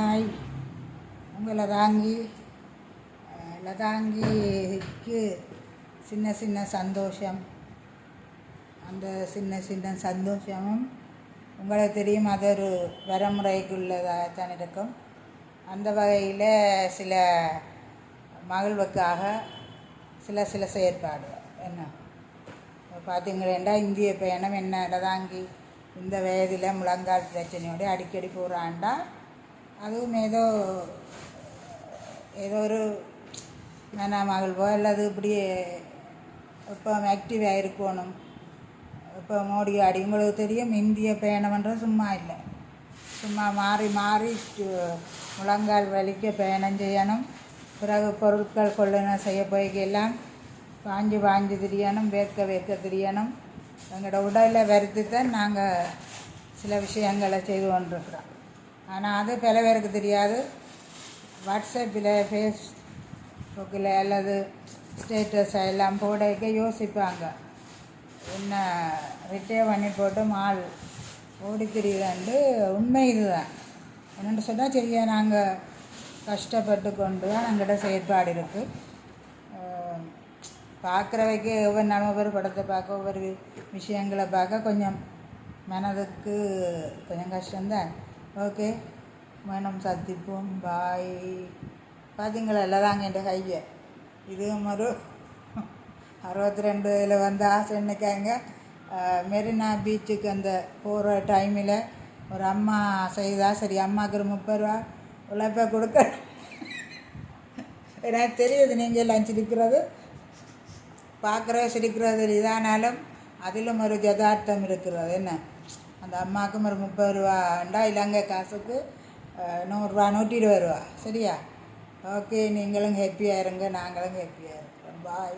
Hi உங்கள் லதாங்கி லதாங்கிக்கு சின்ன சின்ன சந்தோஷம். அந்த சின்ன சின்ன சந்தோஷமும் உங்களுக்கு தெரியும் அது ஒரு வரமுறைக்குள்ளதாக தான் இருக்கும் அந்த வகையில் சில மகிழ்வுக்காக சில சில செயற்பாடு. என்ன? பார்த்தீங்கன்னா இந்திய பயணம் என்ன? லதாங்கி இந்த வயதில் முழங்கால் பிரச்சனையோடு அடிக்கடி போகிறாண்டா அதுவும் ஏதோ ஏதோ ஒரு மன மகிழ்வோ அல்லது இப்படி இப்போ ஆக்டிவாக இருக்கணும். இப்போ மோடி அடிங்களுக்கு தெரியும் இந்திய பயணம்ன்றது சும்மா இல்லை. சும்மா மாறி மாறி முழங்கால் வலிக்க பயணம் செய்யணும். பிறகு பொருட்கள் கொள்ளணும் செய்ய போய்க்கெல்லாம் பாஞ்சு பாஞ்சு திரியணும் வேர்க்க வேர்க்க திரியணும். எங்களோட உடலை வருத்தி தான் நாங்கள் சில விஷயங்களை செய்து கொண்டிருக்கிறோம். ஆனால் அது பல பேருக்கு தெரியாது. வாட்ஸ்அப்பில் ஃபேஸ்புக்கில் அல்லது ஸ்டேட்டஸ் எல்லாம் போடக்க யோசிப்பாங்க. என்ன ரிட்டையர் பண்ணி போட்டு மால் ஓடி தெரியுதாண்டு உண்மை இதுதான். என்னென்னு சொன்னால் சரியா நாங்கள் கஷ்டப்பட்டு கொண்டு தான் எங்கள்கிட்ட செயற்பாடு இருக்குது பார்க்குறவைக்கு ஒவ்வொரு நாளும் ஒவ்வொரு படத்தை பார்க்க ஒவ்வொரு விஷயங்களை பார்க்க கொஞ்சம் மனதுக்கு கொஞ்சம் கஷ்டம்தான். ஓகே. மனம் சந்திப்போம். பாய் பார்த்தீங்களா எல்லாம் என் கையை இதுவும் ஒரு அறுபத்தி ரெண்டுல வந்து ஆசை என்னக்காங்க? மெரினா பீச்சுக்கு அந்த போகிற டைமில் ஒரு அம்மா செய்தா சரி அம்மாவுக்கு ஒரு முப்பது ரூபா உழைப்பை கொடுக்க. எனக்கு தெரியுது நீங்கள் எல்லாம் சிரிக்கிறது. பார்க்குற சிரிக்கிறது இதானாலும் அதிலும் ஒரு ஜதார்த்தம் இருக்கிறது. என்ன? அந்த அம்மாவுக்கும் ஒரு முப்பது ரூபாண்டா இலங்கை காசுக்கு நூறுரூவா நூற்றி இருபது ரூபா. சரியா? ஓகே நீங்களும் ஹாப்பியாக இருங்க நாங்களும் ஹாப்பியாக இருக்கிறோம் பாய்